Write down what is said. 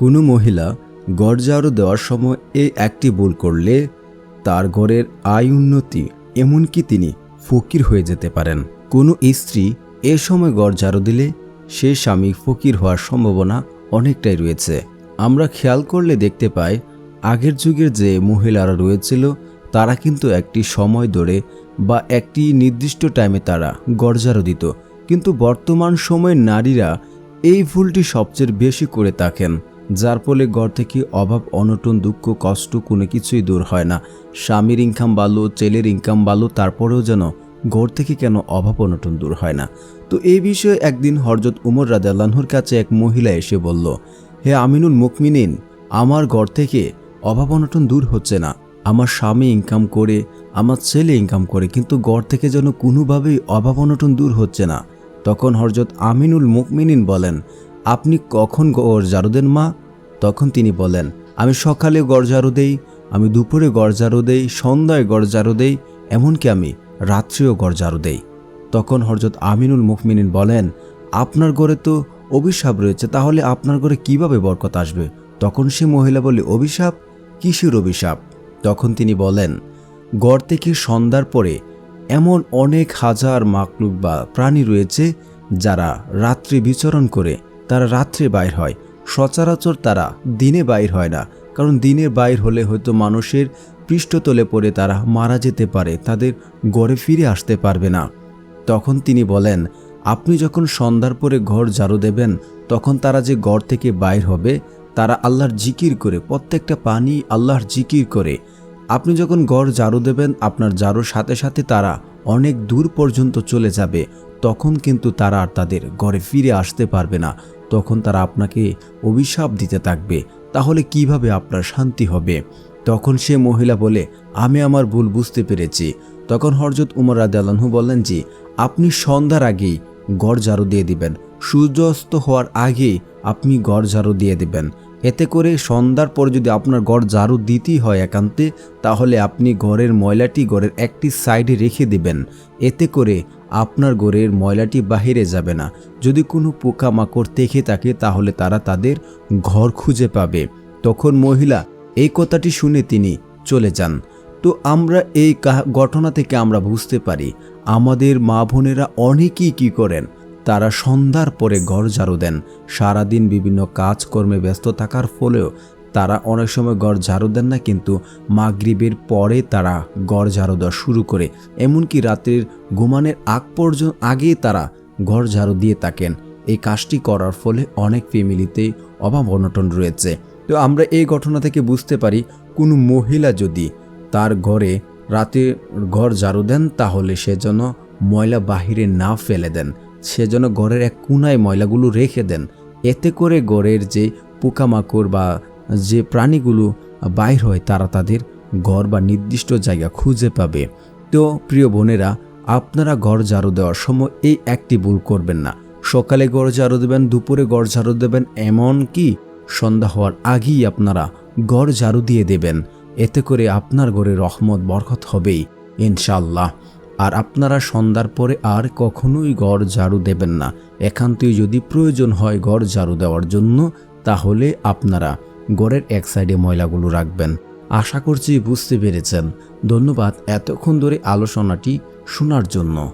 কোনো মহিলা ঝাড়ু দেওয়ার সময় এই একটি ভুল করলে তার গড়ের আয় উন্নতি, এমনকি তিনি ফকির হয়ে যেতে পারেন। কোনো স্ত্রী এ সময় গড় দিলে সে স্বামী ফকির হওয়ার সম্ভাবনা অনেকটাই রয়েছে। আমরা খেয়াল করলে দেখতে পাই, আগের যুগের যে মহিলারা রয়েছিল, তারা কিন্তু একটি সময় ধরে বা একটি নির্দিষ্ট টাইমে তারা গড়জারো দিত। কিন্তু বর্তমান সময়ে নারীরা এই ভুলটি সবচেয়ে বেশি করে থাকেন যার ফলে ঘর থেকে অভাব, অনটন, দুঃখ, কষ্ট কোনো কিছুই দূর হয় না। স্বামীর ইনকাম ভালো, ছেলের ইনকাম ভালো, তারপরেও যেন ঘর থেকে কেন অভাব, অনটন দূর হয় না? তো এই বিষয়ে একদিন হরজত উমর রাজা রাজাল্লাহর কাছে এক মহিলা এসে বলল, হে আমিনুল মুকমিনিন, আমার ঘর থেকে অভাব, অনটন দূর হচ্ছে না। আমার স্বামী ইনকাম করে, আমার ছেলে ইনকাম করে, কিন্তু ঘর থেকে যেন কোনোভাবেই অভাব, অনটন দূর হচ্ছে না। তখন হরজত আমিনুল মুকমিনিন বলেন, আপনি কখন গড় দেন মা? তখন তিনি বলেন, আমি সকালে ঝাড়ু দেই, আমি দুপুরে ঝাড়ু দেই, সন্ধ্যায় ঝাড়ু দেই, এমনকি আমি রাত্রেও ঝাড়ু দেই। তখন হরজত আমিনুল মুকমিনিন বলেন, আপনার ঘরে তো অভিশাপ রয়েছে, তাহলে আপনার ঘরে কীভাবে বরকত আসবে? তখন সে মহিলা বলে, অভিশাপ? কিসের অভিশাপ? তখন তিনি বলেন, গড় থেকে সন্ধ্যার পরে এমন অনেক হাজার মাকলুক বা প্রাণী রয়েছে, যারা রাত্রি বিচরণ করে, তারা রাত্রে বাইর হয়। সচরাচর তারা দিনে বাইর হয় না, কারণ দিনের বাইর হলে হয়তো মানুষের পৃষ্ঠতলে পড়ে তারা মারা যেতে পারে, তাদের গড়ে ফিরে আসতে পারবে না। তখন তিনি বলেন, আপনি যখন সন্ধ্যার পরে ঘর ঝাড়ু দেবেন, তখন তারা যে ঘর থেকে বাইর হবে, তারা আল্লাহর জিকির করে, প্রত্যেকটা পানি আল্লাহর জিকির করে। আপনি যখন ঘর ঝাড়ু দেবেন, আপনার ঝাড়ুর সাথে সাথে তারা অনেক দূর পর্যন্ত চলে যাবে, তখন কিন্তু তারা আর তাদের ঘরে ফিরে আসতে পারবে না। তখন তারা আপনাকে অভিশাপ দিতে থাকবে। তাহলে কীভাবে আপনার শান্তি হবে? তখন সে মহিলা বলে, আমি আমার ভুল বুঝতে পেরেছি। তখন হরজত উমর রাদালাহু বললেন যে আপনি সন্ধ্যার আগেই গড় ঝাড়ু দিয়ে দিবেন। সূর্যাস্ত হওয়ার আগেই আপনি গড় ঝাড়ু দিয়ে দিবেন। এতে করে সন্ধ্যার পর যদি আপনার গড় ঝাড়ু দিতেই হয় একান্তে, তাহলে আপনি ঘরের ময়লাটি ঘরের একটি সাইডে রেখে দিবেন। এতে করে আপনার ঘরের ময়লাটি বাহিরে যাবে না। যদি কোনো পোকামাকড় দেখে থাকে, তাহলে তারা তাদের ঘর খুঁজে পাবে। তখন মহিলা এই কথাটি শুনে তিনি চলে যান। তো আমরা এই ঘটনা থেকে আমরা বুঝতে পারি, আমাদের মা বোনেরা অনেকেই কী করেন? তারা সন্ধ্যার পরে ঘর ঝাড়ু দেন। সারাদিন বিভিন্ন কাজকর্মে ব্যস্ত থাকার ফলেও তারা অনেক সময় ঘর ঝাড়ু দেন না, কিন্তু মাগরিবের পরে তারা ঘর ঝাড়ু দেওয়া শুরু করে। এমনকি রাত্রির ঘুমানোর আগ পর্যন্ত আগেই তারা ঘর ঝাড়ু দিয়ে থাকেন। এই কাজটি করার ফলে অনেক ফ্যামিলিতেই অভাব অনটন রয়েছে। তো আমরা এই ঘটনা থেকে বুঝতে পারি, কোনো মহিলা যদি তার ঘরে রাতে ঘর ঝাড়ু দেন, তাহলে সে যেন ময়লা বাহিরে না ফেলে দেন। সে যেন ঘরের এক কোনায় ময়লাগুলো রেখে দেন। এতে করে ঘরের যে পোকামাকড় বা যে প্রাণীগুলো বাইর হয়, তারা তাদের ঘর বা নির্দিষ্ট জায়গা খুঁজে পাবে। তো প্রিয় বোনেরা, আপনারা ঘর ঝাড়ু দেওয়ার সময় এই একটি ভুল করবেন না। সকালে ঘর ঝাড়ু দেবেন, দুপুরে ঘর ঝাড়ু দেবেন, এমন কি? সন্ধ্যা হওয়ার আগেই আপনারা গড় ঝাড়ু দিয়ে দেবেন। এতে করে আপনার ঘরে রহমত, বরকত হবেই ইনশাল্লাহ আর আপনারা সন্ধ্যার পরে আর কখনোই গড় ঝাড়ু দেবেন না। একান্তই যদি প্রয়োজন হয় গড় ঝাড়ু দেওয়ার জন্য, তাহলে আপনারা গড়ের এক সাইডে ময়লাগুলো রাখবেন। আশা করছি বুঝতে পেরেছেন। ধন্যবাদ এতক্ষণ ধরে আলোচনাটি শোনার জন্য।